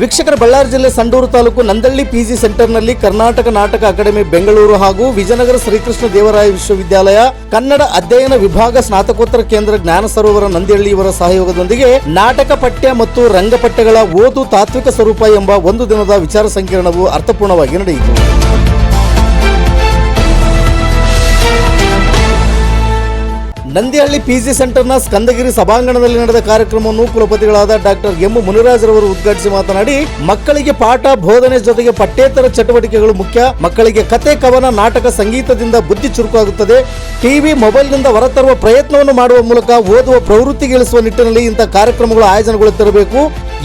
ವೀಕ್ಷಕರ ಬಳ್ಳಾರಿ ಜಿಲ್ಲೆ ಸಂಡೂರು ತಾಲೂಕು ನಂದಳ್ಳಿ ಪಿಜಿ ಸೆಂಟರ್ನಲ್ಲಿ ಕರ್ನಾಟಕ ನಾಟಕ ಅಕಾಡೆಮಿ ಬೆಂಗಳೂರು ಹಾಗೂ ವಿಜಯನಗರ ಶ್ರೀಕೃಷ್ಣ ದೇವರಾಯ ವಿಶ್ವವಿದ್ಯಾಲಯ, ಕನ್ನಡ ಅಧ್ಯಯನ ವಿಭಾಗ ಸ್ನಾತಕೋತ್ತರ ಕೇಂದ್ರ ಜ್ಞಾನ ಸರೋವರ ನಂದಿಹಳ್ಳಿ ಇವರ ಸಹಯೋಗದೊಂದಿಗೆ ನಾಟಕ ಪಠ್ಯ ಮತ್ತು ರಂಗಪಠ್ಯಗಳ ಓದು ತಾತ್ವಿಕ ಸ್ವರೂಪ ಎಂಬ ಒಂದು ದಿನದ ವಿಚಾರ ಸಂಕಿರಣವು ಅರ್ಥಪೂರ್ಣವಾಗಿ ನಡೆಯಿತು. ನಂದಿಹಳ್ಳಿ ಪಿಜಿ ಸೆಂಟರ್ನ ಸ್ಕಂದಗಿರಿ ಸಭಾಂಗಣದಲ್ಲಿ ನಡೆದ ಕಾರ್ಯಕ್ರಮವನ್ನು ಕುಲಪತಿಗಳಾದ ಡಾಕ್ಟರ್ ಎಂ ಮುನಿರಾಜ್ರವರು ಉದ್ಘಾಟಿಸಿ ಮಾತನಾಡಿ, ಮಕ್ಕಳಿಗೆ ಪಾಠ, ಬೋಧನೆ ಜೊತೆಗೆ ಪಠ್ಯೇತರ ಚಟುವಟಿಕೆಗಳು ಮುಖ್ಯ. ಮಕ್ಕಳಿಗೆ ಕತೆ ಕವನ, ನಾಟಕ, ಸಂಗೀತದಿಂದ ಬುದ್ಧಿ ಚುರುಕಾಗುತ್ತದೆ. ಟಿವಿ ಮೊಬೈಲ್ನಿಂದ ಹೊರತರುವ ಪ್ರಯತ್ನವನ್ನು ಮಾಡುವ ಮೂಲಕ ಓದುವ ಪ್ರವೃತ್ತಿ ಇಳಿಸುವ ನಿಟ್ಟಿನಲ್ಲಿ ಇಂಥ ಕಾರ್ಯಕ್ರಮಗಳು ಆಯೋಜನೆಗೊಳ್ಳುತ್ತಿರಬೇಕು.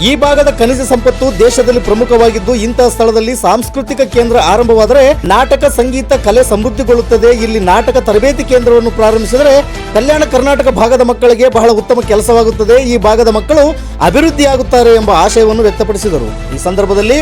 ಈ ಭಾಗದ ಖನಿಜ ಸಂಪತ್ತು ದೇಶದಲ್ಲಿ ಪ್ರಮುಖವಾಗಿದ್ದು ಇಂತಹ ಸ್ಥಳದಲ್ಲಿ ಸಾಂಸ್ಕೃತಿಕ ಕೇಂದ್ರ ಆರಂಭವಾದರೆ ನಾಟಕ, ಸಂಗೀತ, ಕಲೆ ಸಮೃದ್ಧಿಗೊಳ್ಳುತ್ತದೆ. ಇಲ್ಲಿ ನಾಟಕ ತರಬೇತಿ ಕೇಂದ್ರವನ್ನು ಪ್ರಾರಂಭಿಸಿದರೆ ಕಲ್ಯಾಣ ಕರ್ನಾಟಕ ಭಾಗದ ಮಕ್ಕಳಿಗೆ ಬಹಳ ಉತ್ತಮ ಕೆಲಸವಾಗುತ್ತದೆ. ಈ ಭಾಗದ ಮಕ್ಕಳು ಅಭಿವೃದ್ಧಿಯಾಗುತ್ತಾರೆ ಎಂಬ ಆಶಯವನ್ನು ವ್ಯಕ್ತಪಡಿಸಿದರು. ಈ ಸಂದರ್ಭದಲ್ಲಿ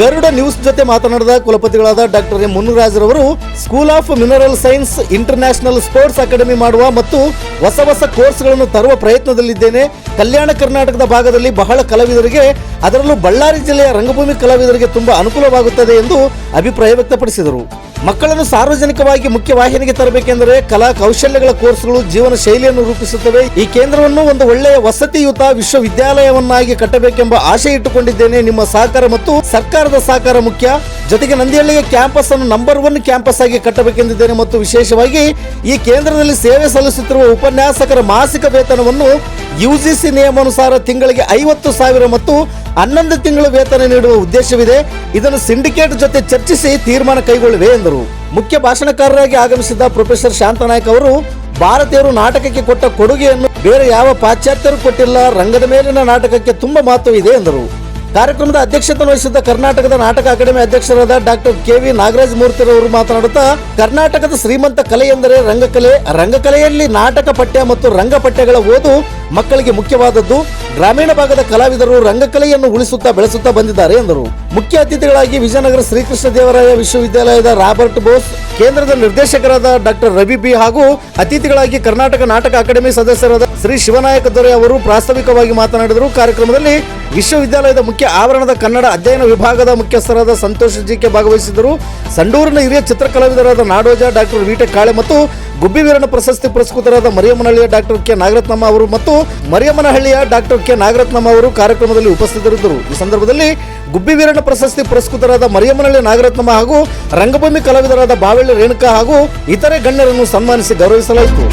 ಗರುಡ ನ್ಯೂಸ್ ಜೊತೆ ಮಾತನಾಡಿದ ಕುಲಪತಿಗಳಾದ doctor M. ಮುನ್ನುರಾಜ್ರವರು school of mineral science international sports academy ಮಾಡುವ ಮತ್ತು ಹೊಸ ಹೊಸ ಕೋರ್ಸ್ಗಳನ್ನು ತರುವ ಪ್ರಯತ್ನದಲ್ಲಿದ್ದೇನೆ. ಕಲ್ಯಾಣ ಕರ್ನಾಟಕದ ಭಾಗದಲ್ಲಿ ಬಹಳ ಕಲಾವಿದರಿಗೆ ಅದರಲ್ಲೂ ಬಳ್ಳಾರಿ ಜಿಲ್ಲೆಯ ರಂಗಭೂಮಿ ಕಲಾವಿದರಿಗೆ ತುಂಬಾ ಅನುಕೂಲವಾಗುತ್ತದೆ ಎಂದು ಅಭಿಪ್ರಾಯ ವ್ಯಕ್ತಪಡಿಸಿದರು. ಮಕ್ಕಳನ್ನು ಸಾರ್ವಜನಿಕವಾಗಿ ಮುಖ್ಯವಾಹಿನಿಗೆ ತರಬೇಕೆಂದರೆ ಕಲಾ ಕೌಶಲ್ಯಗಳ ಕೋರ್ಸ್ಗಳು ಜೀವನ ಶೈಲಿಯನ್ನು ರೂಪಿಸುತ್ತವೆ. ಈ ಕೇಂದ್ರವನ್ನು ಒಂದು ಒಳ್ಳೆಯ ವಸತಿಯುತ ವಿಶ್ವವಿದ್ಯಾಲಯವನ್ನಾಗಿ ಕಟ್ಟಬೇಕೆಂಬ ಆಶೆ ಇಟ್ಟುಕೊಂಡಿದ್ದೇನೆ ನಿಮ್ಮ ಸಹಕಾರ ಮತ್ತು ಸರ್ಕಾರದ ಸಹಕಾರ ಮುಖ್ಯ. ಜೊತೆಗೆ ನಂದಿಹಳ್ಳಿಯ ಕ್ಯಾಂಪಸ್ ಅನ್ನು ನಂಬರ್ ಒನ್ ಕ್ಯಾಂಪಸ್ ಆಗಿ ಕಟ್ಟಬೇಕೆಂದಿದ್ದೇನೆ ಮತ್ತು ವಿಶೇಷವಾಗಿ ಈ ಕೇಂದ್ರದಲ್ಲಿ ಸೇವೆ ಸಲ್ಲಿಸುತ್ತಿರುವ ಉಪನ್ಯಾಸಕರ ಮಾಸಿಕ ವೇತನವನ್ನು ಯುಜಿಸಿ ನಿಯಮಾನುಸಾರ ತಿಂಗಳಿಗೆ ಐವತ್ತು ಸಾವಿರ ಮತ್ತು ಹನ್ನೊಂದು ತಿಂಗಳು ವೇತನ ನೀಡುವ ಉದ್ದೇಶವಿದೆ. ಇದನ್ನು ಸಿಂಡಿಕೇಟ್ ಜೊತೆ ಚರ್ಚಿಸಿ ತೀರ್ಮಾನ ಕೈಗೊಳ್ಳುವೆ ಎಂದರು. ಮುಖ್ಯ ಭಾಷಣಕಾರರಾಗಿ ಆಗಮಿಸಿದ್ದ ಪ್ರೊಫೆಸರ್ ಶಾಂತನಾಯಕ್ ಅವರು, ಭಾರತೀಯರು ನಾಟಕಕ್ಕೆ ಕೊಟ್ಟ ಕೊಡುಗೆಯನ್ನು ಬೇರೆ ಯಾವ ಪಾಶ್ಚಾತ್ಯರು ಕೊಟ್ಟಿಲ್ಲ, ರಂಗದ ಮೇಲಿನ ನಾಟಕಕ್ಕೆ ತುಂಬಾ ಇದೆ ಎಂದರು. ಕಾರ್ಯಕ್ರಮದ ಅಧ್ಯಕ್ಷತೆ ವಹಿಸಿದ್ದ ಕರ್ನಾಟಕದ ನಾಟಕ ಅಕಾಡೆಮಿ ಅಧ್ಯಕ್ಷರಾದ ಡಾಕ್ಟರ್ ಕೆ ವಿ ನಾಗರಾಜ್ ಮೂರ್ತಿರವರು ಮಾತನಾಡುತ್ತಾ, ಕರ್ನಾಟಕದ ಶ್ರೀಮಂತ ಕಲೆ ಎಂದರೆ ರಂಗಕಲೆ. ರಂಗಕಲೆಯಲ್ಲಿ ನಾಟಕ ಪಠ್ಯ ಮತ್ತು ರಂಗಪಠ್ಯಗಳ ಓದು ಮಕ್ಕಳಿಗೆ ಮುಖ್ಯವಾದದ್ದು ಗ್ರಾಮೀಣ ಭಾಗದ ಕಲಾವಿದರು ರಂಗಕಲೆಯನ್ನು ಉಳಿಸುತ್ತಾ ಬೆಳೆಸುತ್ತಾ ಬಂದಿದ್ದಾರೆ ಎಂದರು. ಮುಖ್ಯ ಅತಿಥಿಗಳಾಗಿ ವಿಜಯನಗರ ಶ್ರೀಕೃಷ್ಣ ದೇವರಾಯ ವಿಶ್ವವಿದ್ಯಾಲಯದ ರಾಬರ್ಟ್ ಬೋಸ್, ಕೇಂದ್ರದ ನಿರ್ದೇಶಕರಾದ ಡಾಕ್ಟರ್ ರವಿ ಬಿ ಹಾಗೂ ಅತಿಥಿಗಳಾಗಿ ಕರ್ನಾಟಕ ನಾಟಕ ಅಕಾಡೆಮಿ ಸದಸ್ಯರಾದ ಶ್ರೀ ಶಿವನಾಯಕ ದೊರೆ ಅವರು ಪ್ರಾಸ್ತಾವಿಕವಾಗಿ ಮಾತನಾಡಿದರು. ಕಾರ್ಯಕ್ರಮದಲ್ಲಿ ವಿಶ್ವವಿದ್ಯಾಲಯದ ಮುಖ್ಯ ಆವರಣದ ಕನ್ನಡ ಅಧ್ಯಯನ ವಿಭಾಗದ ಮುಖ್ಯಸ್ಥರಾದ ಸಂತೋಷ್ ಜಿಕೆ ಕೆ ಭಾಗವಹಿಸಿದ್ದರು. ಸಂಡೂರಿನ ಹಿರಿಯ ಚಿತ್ರಕಲಾವಿದರಾದ ನಾಡೋಜ ಡಾಕ್ಟರ್ ವಿಟೆ ಕಾಳೆ ಮತ್ತು ಗುಬ್ಬಿ ವೀರಣ್ಣ ಪ್ರಶಸ್ತಿ ಪುರಸ್ಕೃತರಾದ ಮರಿಯಮ್ಮನಹಳ್ಳಿಯ ಡಾಕ್ಟರ್ ಕೆ. ನಾಗರತ್ನಮ್ಮ ಅವರು ಮತ್ತು ಮರಿಯಮ್ಮನಹಳ್ಳಿಯ ಡಾಕ್ಟರ್ ಕೆ. ನಾಗರತ್ನಮ್ಮ ಅವರು ಕಾರ್ಯಕ್ರಮದಲ್ಲಿ ಉಪಸ್ಥಿತರಿದ್ದರು. ಈ ಸಂದರ್ಭದಲ್ಲಿ ಗುಬ್ಬಿ ವೀರಣ್ಣ ಪ್ರಶಸ್ತಿ ಪುರಸ್ಕೃತರಾದ ಮರಿಯಮ್ಮನಹಳ್ಳಿ ನಾಗರತ್ನಮ್ಮ ಹಾಗೂ ರಂಗಭೂಮಿ ಕಲಾವಿದರಾದ ಬಾವಳ್ಳಿ ರೇಣುಕಾ ಹಾಗೂ ಇತರೆ ಗಣ್ಯರನ್ನು ಸನ್ಮಾನಿಸಿ ಗೌರವಿಸಲಾಯಿತು.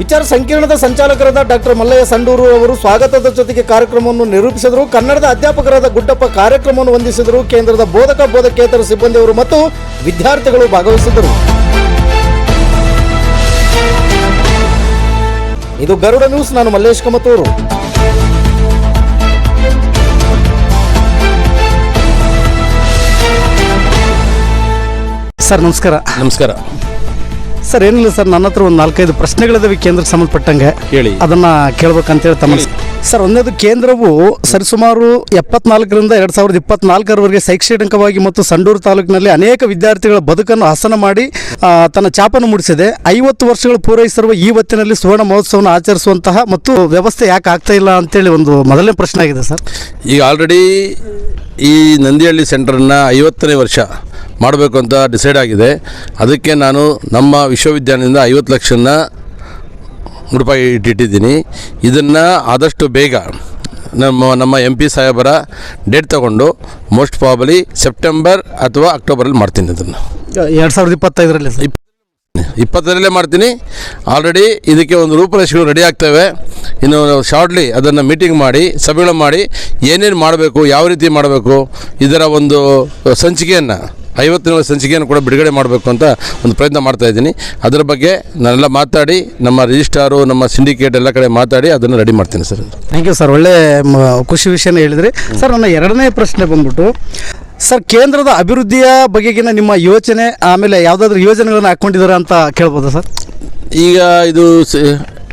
ವಿಚಾರ ಸಂಕಿರಣದ ಸಂಚಾಲಕರಾದ ಡಾಕ್ಟರ್ ಮಲ್ಲಯ್ಯ ಸಂಡೂರು ಅವರು ಸ್ವಾಗತದ ಜೊತೆಗೆ ಕಾರ್ಯಕ್ರಮವನ್ನು ನಿರೂಪಿಸಿದರು. ಕನ್ನಡದ ಅಧ್ಯಾಪಕರಾದ ಗುಡ್ಡಪ್ಪ ಕಾರ್ಯಕ್ರಮವನ್ನು ವಂದಿಸಿದರು ಕೇಂದ್ರದ ಬೋಧಕ ಬೋಧಕೇತರ ಸಿಬ್ಬಂದಿಯವರು ಮತ್ತು ವಿದ್ಯಾರ್ಥಿಗಳು ಭಾಗವಹಿಸಿದರು ಇದು ಗರುಡ ನ್ಯೂಸ್. ನಾನು ಮಲ್ಲೇಶ್ ಕಮತೂರು. ಸರ್ ನಮಸ್ಕಾರ. ನಮಸ್ಕಾರ. ಸರ್ ಏನಿಲ್ಲ ಸರ್ ನನ್ನ ಹತ್ರ ಒಂದು ನಾಲ್ಕೈದು ಪ್ರಶ್ನೆಗಳಿದಾವೆ ಕೇಂದ್ರಕ್ಕೆ ಸಂಬಂಧಪಟ್ಟಂಗೆ. ಹೇಳಿ. ಅದನ್ನ ಕೇಳ್ಬೇಕಂತೇಳಿ ತಮ್ಮ ಸರ್ ಒಂದೇದು ಕೇಂದ್ರವು ಸರಿಸುಮಾರು ಎಪ್ಪತ್ನಾಲ್ಕರಿಂದ ಎರಡ್ ಸಾವಿರದ ಇಪ್ಪತ್ನಾಲ್ಕರವರೆಗೆ ಶೈಕ್ಷಣಿಕವಾಗಿ ಮತ್ತು ಸಂಡೂರು ತಾಲೂಕಿನಲ್ಲಿ ಅನೇಕ ವಿದ್ಯಾರ್ಥಿಗಳ ಬದುಕನ್ನು ಹಸನ ಮಾಡಿ ತನ್ನ ಚಾಪನ್ನು ಮೂಡಿಸಿದೆ. ಐವತ್ತು ವರ್ಷಗಳು ಪೂರೈಸಿರುವ ಈ ಹೊತ್ತಿನಲ್ಲಿ ಸುವರ್ಣ ಮಹೋತ್ಸವವನ್ನು ಆಚರಿಸುವಂತಹ ಮತ್ತು ವ್ಯವಸ್ಥೆ ಯಾಕೆ ಆಗ್ತಾ ಇಲ್ಲ ಅಂತೇಳಿ ಒಂದು ಮೊದಲನೇ ಪ್ರಶ್ನೆ ಆಗಿದೆ ಸರ್. ಈಗ ಆಲ್ರೆಡಿ ಈ ನಂದಿಹಳ್ಳಿ ಸೆಂಟರ್ನ ಐವತ್ತನೇ ವರ್ಷ ಮಾಡಬೇಕು ಅಂತ ಡಿಸೈಡ್ ಆಗಿದೆ. ಅದಕ್ಕೆ ನಾನು ನಮ್ಮ ವಿಶ್ವವಿದ್ಯಾಲಯದಿಂದ ಐವತ್ತು ಲಕ್ಷನ ರೂಪಾಯಿ ಇಟ್ಟಿಟ್ಟಿದ್ದೀನಿ ಇದನ್ನು ಆದಷ್ಟು ಬೇಗ ನಮ್ಮ ನಮ್ಮ ಎಂ ಪಿ ಸಾಹೇಬರ ಡೇಟ್ ತಗೊಂಡು ಮೋಸ್ಟ್ ಪ್ರಾಬಲಿ ಸೆಪ್ಟೆಂಬರ್ ಅಥವಾ ಅಕ್ಟೋಬರಲ್ಲಿ ಮಾಡ್ತೀನಿ ಅದನ್ನು. ಎರಡು ಸಾವಿರದ ಇಪ್ಪತ್ತೈದರಲ್ಲಿ ಇಪ್ಪತ್ತರಲ್ಲೇ ಮಾಡ್ತೀನಿ. ಆಲ್ರೆಡಿ ಇದಕ್ಕೆ ಒಂದು ರೂಪುರೇಷೆಗಳು ರೆಡಿ ಆಗ್ತವೆ. ಇನ್ನು ಶಾರ್ಟ್ಲಿ ಅದನ್ನು ಮೀಟಿಂಗ್ ಮಾಡಿ ಸಭೆಗಳು ಮಾಡಿ ಏನೇನು ಮಾಡಬೇಕು ಯಾವ ರೀತಿ ಮಾಡಬೇಕು ಇದರ ಒಂದು ಸಂಚಿಕೆಯನ್ನು ಐವತ್ತಿನ ಸಂಚಿಕೆಯನ್ನು ಕೂಡ ಬಿಡುಗಡೆ ಮಾಡಬೇಕು ಅಂತ ಒಂದು ಪ್ರಯತ್ನ ಮಾಡ್ತಾ ಇದ್ದೀನಿ. ಅದರ ಬಗ್ಗೆ ನಾನೆಲ್ಲ ಮಾತಾಡಿ ನಮ್ಮ ರಿಜಿಸ್ಟ್ರಾರು ನಮ್ಮ ಸಿಂಡಿಕೇಟ್ ಎಲ್ಲ ಕಡೆ ಮಾತಾಡಿ ಅದನ್ನು ರೆಡಿ ಮಾಡ್ತೀನಿ ಸರ್. ಥ್ಯಾಂಕ್ ಯು ಸರ್ ಒಳ್ಳೆ ಖುಷಿ ವಿಷಯನ ಹೇಳಿದ್ರಿ. ಸರ್ ನನ್ನ ಎರಡನೇ ಪ್ರಶ್ನೆ ಬಂದ್ಬಿಟ್ಟು ಸರ್ ಕೇಂದ್ರದ ಅಭಿವೃದ್ಧಿಯ ಬಗೆಗಿನ ನಿಮ್ಮ ಯೋಚನೆ ಆಮೇಲೆ ಯಾವುದಾದ್ರೂ ಯೋಜನೆಗಳನ್ನು ಹಾಕ್ಕೊಂಡಿದ್ದಾರೆ ಅಂತ ಕೇಳ್ಬೋದಾ ಸರ್ ಈಗ ಇದು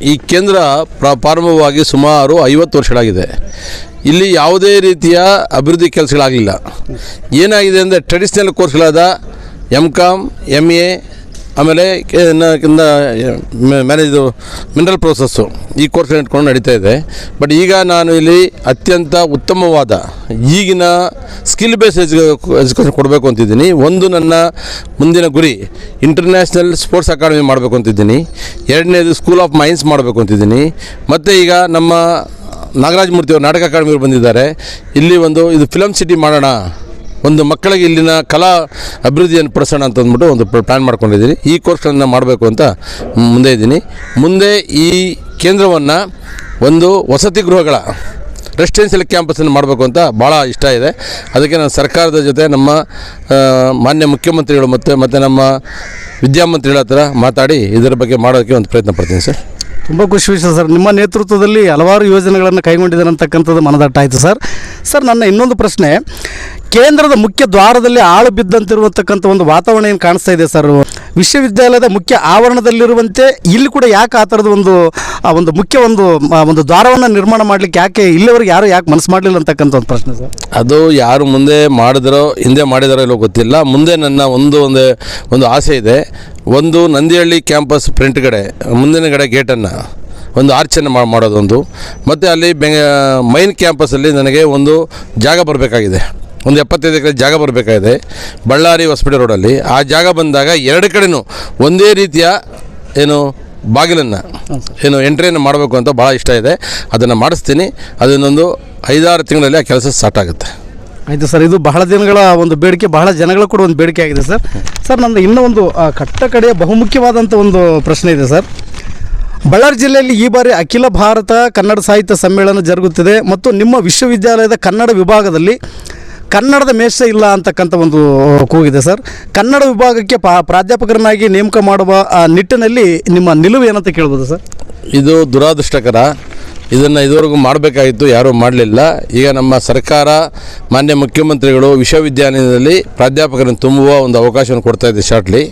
ಈ ಕೇಂದ್ರ ಪ್ರ- ಪ್ರಾರಂಭವಾಗಿ ಸುಮಾರು ಐವತ್ತು ವರ್ಷಗಳಾಗಿದೆ. ಇಲ್ಲಿ ಯಾವುದೇ ರೀತಿಯ ಅಭಿವೃದ್ಧಿ ಕೆಲಸಗಳಾಗಲಿಲ್ಲ. ಏನಾಗಿದೆ ಅಂದರೆ ಟ್ರೆಡಿಷ್ನಲ್ ಕೋರ್ಸ್ಗಳಾದ ಎಂ ಕಾಮ್ ಎಂ ಎ ಆಮೇಲೆ ಮ್ಯಾನೇಜ್ ಇದು ಮಿನರಲ್ ಪ್ರೋಸೆಸ್ಸು ಈ ಕೋರ್ಸ್ ಇಟ್ಕೊಂಡು ನಡೀತಾ ಇದೆ. ಬಟ್ ಈಗ ನಾನು ಇಲ್ಲಿ ಅತ್ಯಂತ ಉತ್ತಮವಾದ ಈಗಿನ ಸ್ಕಿಲ್ ಬೇಸ್ ಎಜುಕೇಷನ್ ಕೊಡಬೇಕು ಅಂತಿದ್ದೀನಿ. ಒಂದು ನನ್ನ ಮುಂದಿನ ಗುರಿ ಇಂಟರ್ನ್ಯಾಷನಲ್ ಸ್ಪೋರ್ಟ್ಸ್ ಅಕಾಡೆಮಿ ಮಾಡಬೇಕು ಅಂತಿದ್ದೀನಿ. ಎರಡನೇದು ಸ್ಕೂಲ್ ಆಫ್ ಮೈನ್ಸ್ ಮಾಡಬೇಕು ಅಂತಿದ್ದೀನಿ. ಮತ್ತು ಈಗ ನಮ್ಮ ನಾಗರಾಜ್ ಮೂರ್ತಿ ಅವರು ನಾಟಕ ಅಕಾಡೆಮಿಯವರು ಬಂದಿದ್ದಾರೆ. ಇಲ್ಲಿ ಒಂದು ಇದು ಫಿಲಮ್ ಸಿಟಿ ಮಾಡೋಣ ಒಂದು ಮಕ್ಕಳಿಗೆ ಇಲ್ಲಿನ ಕಲಾ ಅಭಿವೃದ್ಧಿಯನ್ನು ಪಡಿಸೋಣ ಅಂತ ಅಂದ್ಬಿಟ್ಟು ಒಂದು ಪ್ಲ್ಯಾನ್ ಮಾಡ್ಕೊಂಡಿದ್ದೀನಿ. ಈ ಕೋರ್ಸ್ಗಳನ್ನು ಮಾಡಬೇಕು ಅಂತ ಮುಂದೆ ಇದ್ದೀನಿ. ಮುಂದೆ ಈ ಕೇಂದ್ರವನ್ನು ಒಂದು ವಸತಿ ಗೃಹಗಳ ರೆಸಿಡೆನ್ಷಿಯಲ್ ಕ್ಯಾಂಪಸನ್ನು ಮಾಡಬೇಕು ಅಂತ ಭಾಳ ಇಷ್ಟ ಇದೆ. ಅದಕ್ಕೆ ನಾನು ಸರ್ಕಾರದ ಜೊತೆ ನಮ್ಮ ಮಾನ್ಯ ಮುಖ್ಯಮಂತ್ರಿಗಳು ಮತ್ತು ಮತ್ತು ನಮ್ಮ ವಿದ್ಯಾಮಂತ್ರಿಗಳ ಹತ್ರ ಮಾತಾಡಿ ಇದರ ಬಗ್ಗೆ ಮಾಡೋದಕ್ಕೆ ಒಂದು ಪ್ರಯತ್ನ ಪಡ್ತೀನಿ ಸರ್. ತುಂಬ ಖುಷಿ ವಿಷಯ ಸರ್. ನಿಮ್ಮ ನೇತೃತ್ವದಲ್ಲಿ ಹಲವಾರು ಯೋಜನೆಗಳನ್ನು ಕೈಗೊಂಡಿದ್ದಾರೆ ಅಂತಕ್ಕಂಥದ್ದು ಮನದಟ್ಟಾಯಿತು ಸರ್. ಸರ್, ನನ್ನ ಇನ್ನೊಂದು ಪ್ರಶ್ನೆ ಕೇಂದ್ರದ ಮುಖ್ಯ ದ್ವಾರದಲ್ಲಿ ಆಳು ಬಿದ್ದಂತಿರುವಂತಕ್ಕಂಥ ಒಂದು ವಾತಾವರಣ ಏನು ಕಾಣಿಸ್ತಾ ಇದೆ ಸರ್? ವಿಶ್ವವಿದ್ಯಾಲಯದ ಮುಖ್ಯ ಆವರಣದಲ್ಲಿರುವಂತೆ ಇಲ್ಲಿ ಕೂಡ ಯಾಕೆ ಆ ಥರದ ಒಂದು ಒಂದು ಮುಖ್ಯ ಒಂದು ಒಂದು ದ್ವಾರವನ್ನು ನಿರ್ಮಾಣ ಮಾಡಲಿಕ್ಕೆ ಯಾಕೆ ಇಲ್ಲಿವರೆಗೆ ಯಾರು ಯಾಕೆ ಮನಸ್ಸು ಮಾಡಲಿಲ್ಲ ಅಂತಕ್ಕಂಥ ಒಂದು ಪ್ರಶ್ನೆ ಸರ್. ಅದು ಯಾರು ಮುಂದೆ ಮಾಡಿದರೋ, ಹಿಂದೆ ಮಾಡಿದಾರೋ ಇಲ್ಲೋ ಗೊತ್ತಿಲ್ಲ. ಮುಂದೆ ನನ್ನ ಒಂದು ಒಂದು ಒಂದು ಆಸೆ ಇದೆ. ಒಂದು ನಂದಿಹಳ್ಳಿ ಕ್ಯಾಂಪಸ್ ಫ್ರಂಟ್ ಕಡೆ, ಮುಂದಿನ ಕಡೆ ಗೇಟನ್ನು ಒಂದು ಆರ್ಚನೆ ಮಾಡೋದೊಂದು. ಮತ್ತು ಅಲ್ಲಿ ಬೆಂಗ, ಮೈನ್ ಕ್ಯಾಂಪಸಲ್ಲಿ ನನಗೆ ಒಂದು ಜಾಗ ಬರಬೇಕಾಗಿದೆ. ಒಂದು ಎಪ್ಪತ್ತೈದು ಎಕರೆ ಜಾಗ ಬರಬೇಕಾಗಿದೆ. ಬಳ್ಳಾರಿ ಹೊಸಪೇಟೆ ರೋಡಲ್ಲಿ. ಆ ಜಾಗ ಬಂದಾಗ ಎರಡು ಕಡೆನೂ ಒಂದೇ ರೀತಿಯ ಏನು ಬಾಗಿಲನ್ನು, ಏನು ಎಂಟ್ರಿಯನ್ನು ಮಾಡಬೇಕು ಅಂತ ಭಾಳ ಇಷ್ಟ ಇದೆ. ಅದನ್ನು ಮಾಡಿಸ್ತೀನಿ. ಅದನ್ನೊಂದು ಐದಾರು ತಿಂಗಳಲ್ಲಿ ಆ ಕೆಲಸ ಸ್ಟಾರ್ಟ್ ಆಗುತ್ತೆ. ಆಯಿತು ಸರ್, ಇದು ಬಹಳ ದಿನಗಳ ಒಂದು ಬೇಡಿಕೆ, ಬಹಳ ಜನಗಳ ಕೂಡ ಒಂದು ಬೇಡಿಕೆ ಆಗಿದೆ ಸರ್. ಸರ್, ನಂದು ಇನ್ನೂ ಒಂದು ಕಟ್ಟ ಕಡೆಯ ಬಹುಮುಖ್ಯವಾದಂಥ ಒಂದು ಪ್ರಶ್ನೆ ಇದೆ ಸರ್. ಬಳ್ಳಾರಿ ಜಿಲ್ಲೆಯಲ್ಲಿ ಈ ಬಾರಿ ಅಖಿಲ ಭಾರತ ಕನ್ನಡ ಸಾಹಿತ್ಯ ಸಮ್ಮೇಳನ ಜರುಗುತ್ತಿದೆ ಮತ್ತು ನಿಮ್ಮ ವಿಶ್ವವಿದ್ಯಾಲಯದ ಕನ್ನಡ ವಿಭಾಗದಲ್ಲಿ ಕನ್ನಡದ ಮೇಷ ಇಲ್ಲ ಅಂತಕ್ಕಂಥ ಒಂದು ಕೂಗಿದೆ ಸರ್. ಕನ್ನಡ ವಿಭಾಗಕ್ಕೆ ಪ್ರಾಧ್ಯಾಪಕರನ್ನಾಗಿ ನೇಮಕ ಮಾಡುವ ನಿಟ್ಟಿನಲ್ಲಿ ನಿಮ್ಮ ನಿಲುವು ಏನಂತ ಕೇಳ್ಬೋದು ಸರ್? ಇದು ದುರಾದೃಷ್ಟಕರ. ಇದನ್ನು ಇದುವರೆಗೂ ಮಾಡಬೇಕಾಗಿತ್ತು, ಯಾರೂ ಮಾಡಲಿಲ್ಲ. ಈಗ ನಮ್ಮ ಸರ್ಕಾರ, ಮಾನ್ಯ ಮುಖ್ಯಮಂತ್ರಿಗಳು ವಿಶ್ವವಿದ್ಯಾಲಯದಲ್ಲಿ ಪ್ರಾಧ್ಯಾಪಕರನ್ನು ತುಂಬುವ ಒಂದು ಅವಕಾಶವನ್ನು ಕೊಡ್ತಾ ಇದೆ ಶಾರ್ಟ್ಲಿ.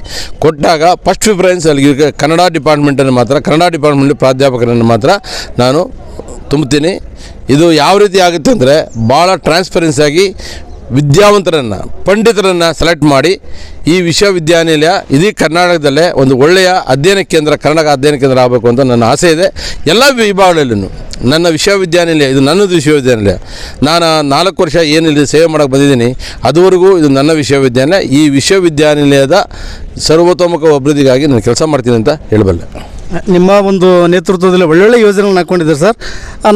ಕೊಟ್ಟಾಗ ಫಸ್ಟ್ ಪ್ರಿಫರೆನ್ಸ್ ಅಲ್ಲಿ ಕನ್ನಡ ಡಿಪಾರ್ಟ್ಮೆಂಟನ್ನು ಮಾತ್ರ, ಕನ್ನಡ ಡಿಪಾರ್ಟ್ಮೆಂಟ್ ಪ್ರಾಧ್ಯಾಪಕರನ್ನು ಮಾತ್ರ ನಾನು ತುಂಬ್ತೀನಿ ಇದು ಯಾವ ರೀತಿ ಆಗುತ್ತೆ ಅಂದರೆ, ಭಾಳ ಟ್ರಾನ್ಸ್ಪರೆನ್ಸಿ ಆಗಿ ವಿದ್ಯಾವಂತರನ್ನು, ಪಂಡಿತರನ್ನು ಸೆಲೆಕ್ಟ್ ಮಾಡಿ ಈ ವಿಶ್ವವಿದ್ಯಾನಿಲಯ ಇಡೀ ಕರ್ನಾಟಕದಲ್ಲೇ ಒಂದು ಒಳ್ಳೆಯ ಅಧ್ಯಯನ ಕೇಂದ್ರ, ಕರ್ನಾಟಕ ಅಧ್ಯಯನ ಕೇಂದ್ರ ಆಗಬೇಕು ಅಂತ ನನ್ನ ಆಸೆ ಇದೆ. ಎಲ್ಲ ವಿಭಾಗಗಳಲ್ಲೂ ನನ್ನ ವಿಶ್ವವಿದ್ಯಾನಿಲಯ, ಇದು ನನ್ನದು ವಿಶ್ವವಿದ್ಯಾನಿಲಯ. ನಾನು ನಾಲ್ಕು ವರ್ಷ ಏನಿಲ್ಲ ಸೇವೆ ಮಾಡೋಕ್ಕೆ ಬಂದಿದ್ದೀನಿ, ಅದುವರೆಗೂ ಇದು ನನ್ನ ವಿಶ್ವವಿದ್ಯಾನಿಲಯ. ಈ ವಿಶ್ವವಿದ್ಯಾನಿಲಯದ ಸರ್ವತೋಮುಖ ಅಭಿವೃದ್ಧಿಗಾಗಿ ನಾನು ಕೆಲಸ ಮಾಡ್ತೀನಿ ಅಂತ ಹೇಳಬಲ್ಲೆ. ನಿಮ್ಮ ಒಂದು ನೇತೃತ್ವದಲ್ಲಿ ಒಳ್ಳೊಳ್ಳೆ ಯೋಜನೆಗಳನ್ನ ಹಾಕೊಂಡಿದ್ದೀರಿ ಸರ್.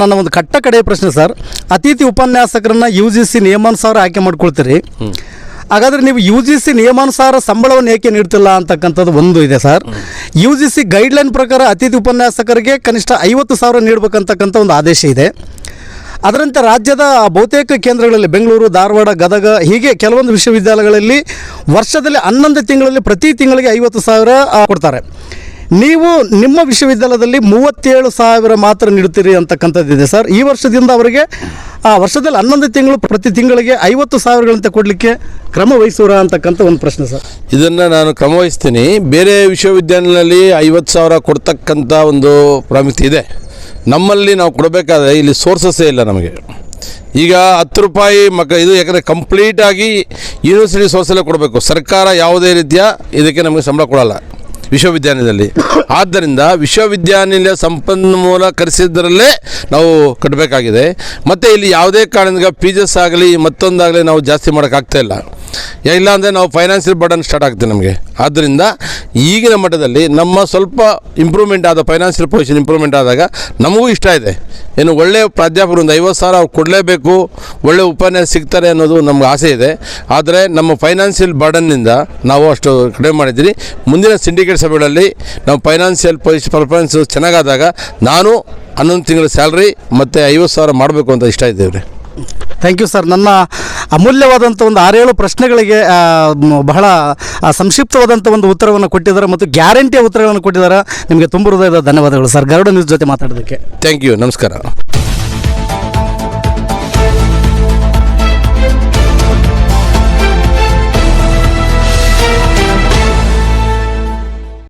ನನ್ನ ಒಂದು ಕಟ್ಟ ಕಡೆಯ ಪ್ರಶ್ನೆ ಸರ್. ಅತಿಥಿ ಉಪನ್ಯಾಸಕರನ್ನ ಯು ಜಿ ಸಿ ನಿಯಮಾನುಸಾರ ಆಯ್ಕೆ ಮಾಡ್ಕೊಳ್ತೀರಿ. ಹಾಗಾದರೆ ನೀವು ಯು ಜಿ ಸಿ ನಿಯಮಾನುಸಾರ ಸಂಬಳವನ್ನು ಏಕೆ ನೀಡ್ತಿಲ್ಲ ಅಂತಕ್ಕಂಥದ್ದು ಒಂದು ಇದೆ sir. U G C guideline ಪ್ರಕಾರ ಅತಿಥಿ ಉಪನ್ಯಾಸಕರಿಗೆ ಕನಿಷ್ಠ ಐವತ್ತು ಸಾವಿರ ನೀಡಬೇಕಂತಕ್ಕಂಥ ಒಂದು ಆದೇಶ ಇದೆ. ಅದರಂತೆ ರಾಜ್ಯದ ಬಹುತೇಕ ಕೇಂದ್ರಗಳಲ್ಲಿ ಬೆಂಗಳೂರು, ಧಾರವಾಡ, ಗದಗ, ಹೀಗೆ ಕೆಲವೊಂದು ವಿಶ್ವವಿದ್ಯಾಲಯಗಳಲ್ಲಿ ವರ್ಷದಲ್ಲಿ ಹನ್ನೊಂದು ತಿಂಗಳಲ್ಲಿ ಪ್ರತಿ ತಿಂಗಳಿಗೆ ಐವತ್ತು ಸಾವಿರ ಕೊಡ್ತಾರೆ. ನೀವು ನಿಮ್ಮ ವಿಶ್ವವಿದ್ಯಾಲಯದಲ್ಲಿ ಮೂವತ್ತೇಳು ಸಾವಿರ ಮಾತ್ರ ನೀಡುತ್ತೀರಿ ಅಂತಕ್ಕಂಥದ್ದಿದೆ ಸರ್. ಈ ವರ್ಷದಿಂದ ಅವರಿಗೆ, ಆ ವರ್ಷದಲ್ಲಿ ಹನ್ನೊಂದು ತಿಂಗಳು ಪ್ರತಿ ತಿಂಗಳಿಗೆ ಐವತ್ತು ಸಾವಿರಗಳಂತೆ ಕೊಡಲಿಕ್ಕೆ ಕ್ರಮ ವಹಿಸೋರ ಅಂತಕ್ಕಂಥ ಒಂದು ಪ್ರಶ್ನೆ ಸರ್. ಇದನ್ನು ನಾನು ಕ್ರಮವಹಿಸ್ತೀನಿ ಬೇರೆ ವಿಶ್ವವಿದ್ಯಾನಿಲಯದಲ್ಲಿ ಐವತ್ತು ಸಾವಿರ ಕೊಡ್ತಕ್ಕಂಥ ಒಂದು ಪ್ರಾಮುಖ್ಯತೆ ಇದೆ. ನಮ್ಮಲ್ಲಿ ನಾವು ಕೊಡಬೇಕಾದ್ರೆ ಇಲ್ಲಿ ಸೋರ್ಸಸ್ಸೇ ಇಲ್ಲ ನಮಗೆ. ಈಗ ಹತ್ತು ರೂಪಾಯಿ ಮಕ, ಇದು ಯಾಕಂದರೆ ಕಂಪ್ಲೀಟಾಗಿ ಯೂನಿವರ್ಸಿಟಿ ಸೋರ್ಸಲ್ಲೇ ಕೊಡಬೇಕು. ಸರ್ಕಾರ ಯಾವುದೇ ರೀತಿಯ ಇದಕ್ಕೆ ನಮಗೆ ಸಂಬಳ ಕೊಡಲ್ಲ. ವಿಶ್ವವಿದ್ಯಾನಿಲಯದಲ್ಲಿ. ಆದ್ದರಿಂದ ವಿಶ್ವವಿದ್ಯಾನಿಲಯ ಸಂಪನ್ಮೂಲ ಕರೆಸಿದ್ದರಲ್ಲೇ ನಾವು ಕಟ್ಟಬೇಕಾಗಿದೆ. ಮತ್ತು ಇಲ್ಲಿ ಯಾವುದೇ ಕಾರಣದಿಂದ ಪೀಜಸ್ ಆಗಲಿ ಮತ್ತೊಂದಾಗಲಿ ನಾವು ಜಾಸ್ತಿ ಮಾಡೋಕ್ಕಾಗ್ತಾ ಇಲ್ಲ. ಇಲ್ಲ ಅಂದರೆ ನಾವು ಫೈನಾನ್ಷಿಯಲ್ ಬರ್ಡನ್ ಸ್ಟಾರ್ಟ್ ಆಗ್ತದೆ ನಮಗೆ. ಆದ್ದರಿಂದ ಈಗಿನ ಮಟ್ಟದಲ್ಲಿ ನಮ್ಮ ಸ್ವಲ್ಪ ಇಂಪ್ರೂವ್ಮೆಂಟ್ ಆದ ಫೈನಾನ್ಷಿಯಲ್ ಪೊಸಿಷನ್ ಇಂಪ್ರೂವ್ಮೆಂಟ್ ಆದಾಗ ನಮಗೂ ಇಷ್ಟ ಇದೆ. ಏನು ಒಳ್ಳೆಯ ಪ್ರಾಧ್ಯಾಪಕರು ಒಂದು ಐವತ್ತು ಸಾವಿರ ಅವ್ರು ಕೊಡಲೇಬೇಕು ಒಳ್ಳೆಯ ಉಪನ್ಯಾಸ ಸಿಗ್ತಾರೆ ಅನ್ನೋದು ನಮ್ಗೆ ಆಸೆ ಇದೆ. ಆದರೆ ನಮ್ಮ ಫೈನಾನ್ಷಿಯಲ್ ಬರ್ಡನ್ನಿಂದ ನಾವು ಅಷ್ಟು ಕಡಿಮೆ ಮಾಡಿದ್ದೀರಿ. ಮುಂದಿನ ಸಿಂಡಿಕೇಟ್ ಸಭೆಗಳಲ್ಲಿ ನಾವು ಫೈನಾನ್ಷಿಯಲ್ ಪೊಸಿಷನ್ ಪರ್ಫಾರ್ಮೆನ್ಸ್ ಚೆನ್ನಾಗಾದಾಗ ನಾನು ಹನ್ನೊಂದು ತಿಂಗಳ ಸ್ಯಾಲ್ರಿ ಮತ್ತು ಐವತ್ತು ಸಾವಿರ ಮಾಡಬೇಕು ಅಂತ ಇಷ್ಟ ಇದ್ದೇವೆ ರೀ ಥ್ಯಾಂಕ್ ಯು ಸರ್ ನನ್ನ ಅಮೂಲ್ಯವಾದಂಥ ಒಂದು ಆರೇಳು ಪ್ರಶ್ನೆಗಳಿಗೆ ಬಹಳ ಸಂಕ್ಷಿಪ್ತವಾದಂಥ ಒಂದು ಉತ್ತರವನ್ನು ಕೊಟ್ಟಿದ್ದಾರೆ ಮತ್ತು ಗ್ಯಾರಂಟಿಯ ಉತ್ತರಗಳನ್ನು ಕೊಟ್ಟಿದ್ದಾರೆ. ನಿಮಗೆ ತುಂಬ ಹೃದಯದ ಧನ್ಯವಾದಗಳು, ಸರ್. ಗರುಡ ನ್ಯೂಸ್ ಜೊತೆ ಮಾತಾಡೋದಕ್ಕೆ. ಥ್ಯಾಂಕ್ ಯು ನಮಸ್ಕಾರ.